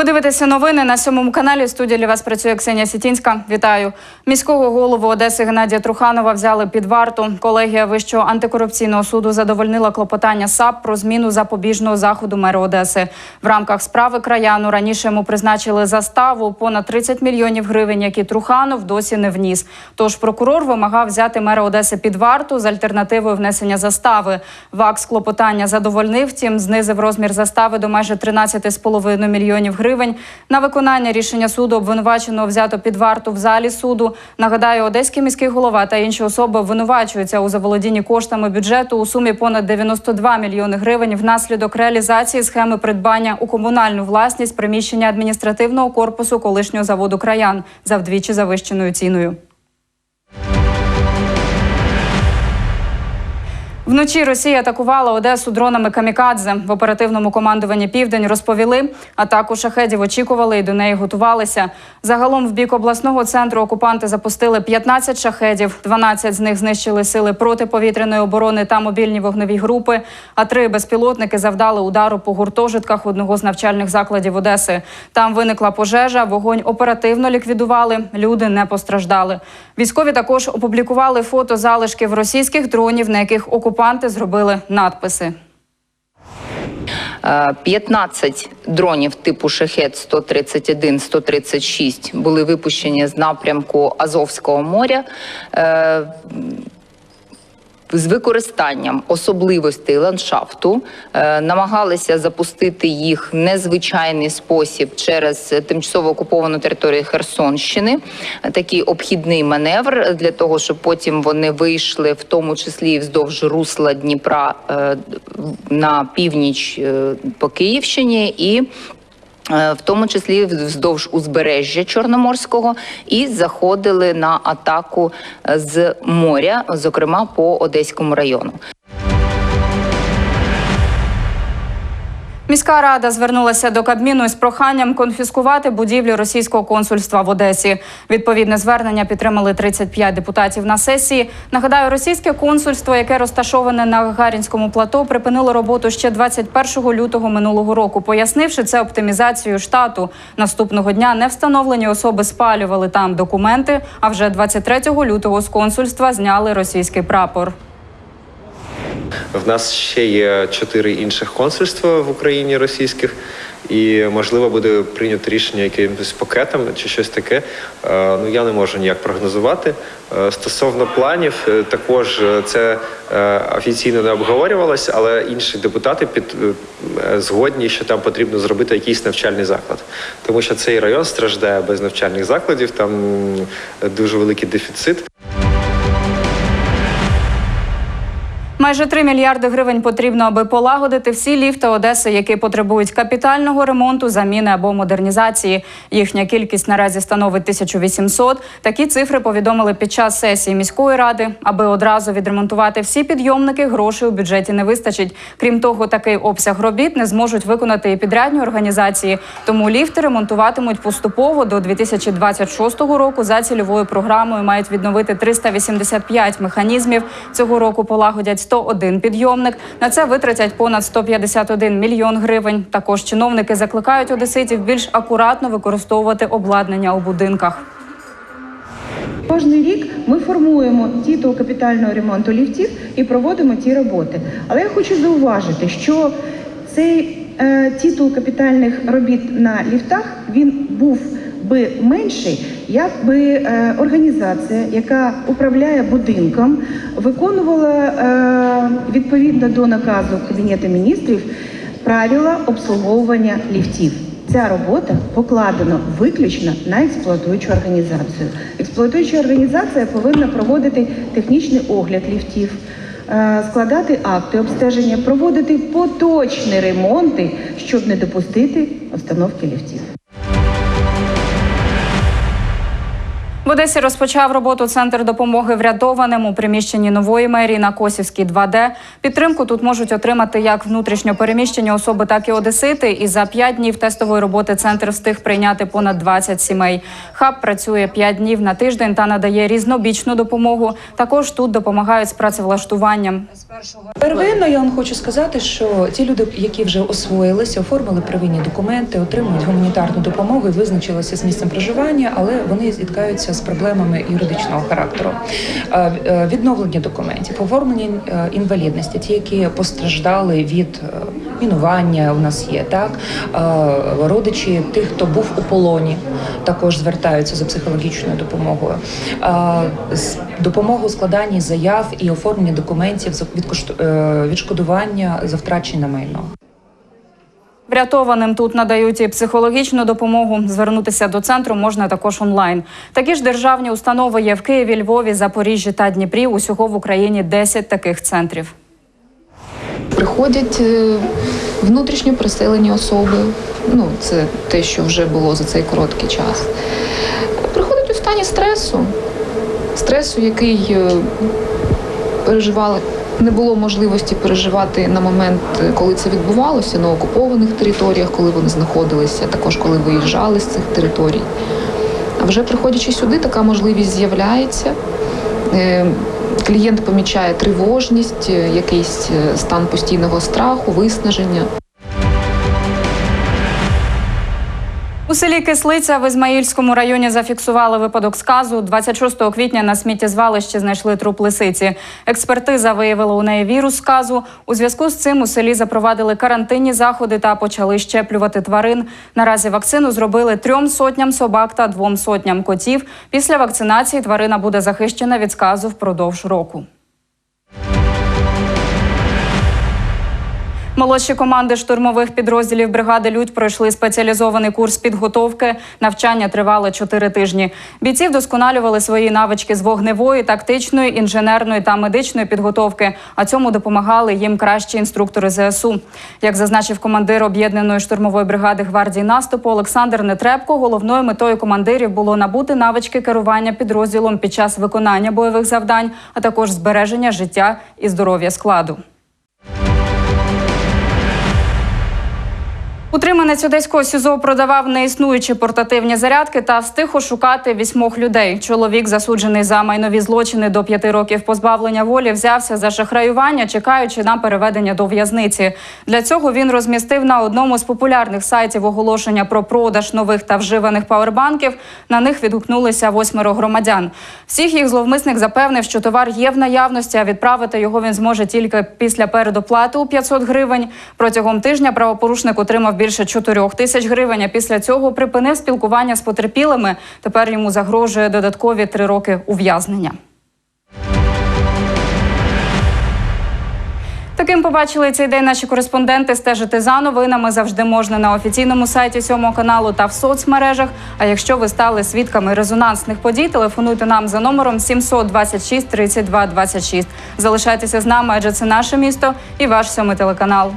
Ви дивитеся новини на сьомому каналі. Студія для вас працює Ксенія Сітінська. Вітаю. Міського голову Одеси Геннадія Труханова взяли під варту. Колегія Вищого антикорупційного суду задовольнила клопотання САП про зміну запобіжного заходу мера Одеси. В рамках справи краяну раніше йому призначили заставу понад 30 мільйонів гривень, які Труханов досі не вніс. Тож прокурор вимагав взяти мера Одеси під варту з альтернативою внесення застави. ВАКС клопотання задовольнив, втім знизив розмір застави до майже 13,5 мільйонів гривень. На виконання рішення суду обвинуваченого взято під варту в залі суду. Нагадаю, одеський міський голова та інші особи обвинувачуються у заволодінні коштами бюджету у сумі понад 92 мільйони гривень внаслідок реалізації схеми придбання у комунальну власність приміщення адміністративного корпусу колишнього заводу краян за вдвічі завищеною ціною. Вночі Росія атакувала Одесу дронами камікадзе. В оперативному командуванні Південь розповіли, атаку шахедів очікували і до неї готувалися. Загалом в бік обласного центру окупанти запустили 15 шахедів. 12 з них знищили сили протиповітряної оборони та мобільні вогневі групи. А три безпілотники завдали удару по гуртожитках одного з навчальних закладів Одеси. Там виникла пожежа. Вогонь оперативно ліквідували. Люди не постраждали. Військові також опублікували фото залишків російських дронів, на яких окупанти зробили надписи. Е, 15 дронів типу шахет 131 136 були випущені з напрямку Азовського моря. З використанням особливостей ландшафту е, намагалися запустити їх незвичайний спосіб через тимчасово окуповану територію Херсонщини. Такий обхідний маневр для того, щоб потім вони вийшли, в тому числі вздовж русла Дніпра е, на північ е, по Київщині і. Е, В тому числі вздовж узбережжя Чорноморського, і заходили на атаку з моря, зокрема по Одеському району. Міська рада звернулася до Кабміну із проханням конфіскувати будівлю російського консульства в Одесі. Відповідне звернення підтримали 35 депутатів на сесії. Нагадаю, російське консульство, яке розташоване на Гагарінському плато, припинило роботу ще 21 лютого минулого року, пояснивши це оптимізацією штату. Наступного дня невстановлені особи спалювали там документи. А вже 23 лютого з консульства зняли російський прапор. В нас ще є чотири інших консульства в Україні російських, і можливо буде прийнято рішення якимось пакетом чи щось таке. Е, Ну я не можу ніяк прогнозувати. Е, Стосовно планів, е, також це офіційно не обговорювалося, але інші депутати під згодні, що там потрібно зробити якийсь навчальний заклад, тому що цей район страждає без навчальних закладів. Там дуже великий дефіцит. Майже 3 мільярди гривень потрібно, аби полагодити всі ліфти Одеси, які потребують капітального ремонту, заміни або модернізації. Їхня кількість наразі становить 1800. Такі цифри повідомили під час сесії міської ради. Аби одразу відремонтувати всі підйомники, грошей у бюджеті не вистачить. Крім того, такий обсяг робіт не зможуть виконати і підрядні організації. Тому ліфти ремонтуватимуть поступово до 2026 року. За цільовою програмою мають відновити 385 механізмів. Цього року полагодять 101 підйомник. На це витратять понад 151 мільйон гривень. Також чиновники закликають одеситів більш акуратно використовувати обладнання у будинках. Кожний рік ми формуємо титул капітального ремонту ліфтів і проводимо ті роботи. Але я хочу зауважити, що цей е, титул капітальних робіт на ліфтах він був би менший, якби е, організація, яка управляє будинком, виконувала е, відповідно до наказу Кабінету міністрів правила обслуговування ліфтів. Ця робота покладена виключно на експлуатуючу організацію. Експлуатуюча організація повинна проводити технічний огляд ліфтів, е, складати акти обстеження, проводити поточні ремонти, щоб не допустити остановки ліфтів. Одесі розпочав роботу центр допомоги врятованим у приміщенні нової мерії на Косівській 2Д. Підтримку тут можуть отримати як внутрішньо переміщені особи, так і одесити. І за 5 днів тестової роботи центр встиг прийняти понад 20 сімей. Хаб працює 5 днів на тиждень та надає різнобічну допомогу. Також тут допомагають з працевлаштуванням. Первинно я вам хочу сказати, що ті люди, які вже освоїлися, оформили первинні документи, отримують гуманітарну допомогу визначилися з місцем проживання, але вони зіткаються з проблемами юридичного характеру. Е, е, Відновлення документів, оформлення е, інвалідності, ті, які постраждали від мінування, у нас є так. Родичі тих, хто був у полоні, також звертаються за психологічною допомогою. Допомогу у складанні заяв і оформленні документів відшкодування за втрачене майно. Врятованим тут надають і психологічну допомогу. Звернутися до центру можна також онлайн. Такі ж державні установи є в Києві, Львові, Запоріжжі та Дніпрі. Усього в Україні 10 таких центрів. Приходять е, внутрішньо переселені особи. Ну, це те, що вже було за цей короткий час. Приходять у стані стресу, стресу, який е, переживали. Не було можливості переживати на момент, е, коли це відбувалося на окупованих територіях, коли вони знаходилися, також коли виїжджали з цих територій. А вже приходячи сюди, така можливість з'являється. Е, Клієнт помічає тривожність, е, якийсь стан постійного страху, виснаження. У селі Кислиця в Ізмаїльському районі зафіксували випадок сказу. 26 квітня на сміттєзвалищі знайшли труп лисиці. Експертиза виявила у неї вірус сказу. У зв'язку з цим у селі запровадили карантинні заходи та почали щеплювати тварин. Наразі вакцину зробили трьом сотням собак та двом сотням котів. Після вакцинації тварина буде захищена від сказу впродовж року. Молодші команди штурмових підрозділів бригади Людь пройшли спеціалізований курс підготовки. Навчання тривало чотири тижні. Бійці вдосконалювали свої навички з вогневої, тактичної, інженерної та медичної підготовки. А цьому допомагали їм кращі інструктори ЗСУ. Як зазначив командир об'єднаної штурмової бригади гвардії наступу Олександр Нетребко, головною метою командирів було набути навички керування підрозділом під час виконання бойових завдань, а також збереження життя і здоров'я складу. Утриманець одеського СІЗО продавав неіснуючі портативні зарядки та встиг ошукати вісьмох людей. Чоловік, засуджений за майнові злочини до п'яти років позбавлення волі, взявся за шахраювання, чекаючи на переведення до в'язниці. Для цього він розмістив на одному з популярних сайтів оголошення про продаж нових та вживаних павербанків. На них відгукнулися восьмеро громадян. Всіх їх зловмисник запевнив, що товар є в наявності, а відправити його він зможе тільки після передоплати у 500 гривень. Протягом тижня правопорушник отримав більше 4 тисяч гривень. А після цього припинив спілкування з потерпілими. Тепер йому загрожує додаткові три роки ув'язнення. Таким побачили цей день наші кореспонденти. Стежити за новинами завжди можна на офіційному сайті сьомого каналу та в соцмережах. А якщо ви стали свідками резонансних подій, телефонуйте нам за номером 726 32 26. Залишайтеся з нами, адже це наше місто і ваш сьомий телеканал.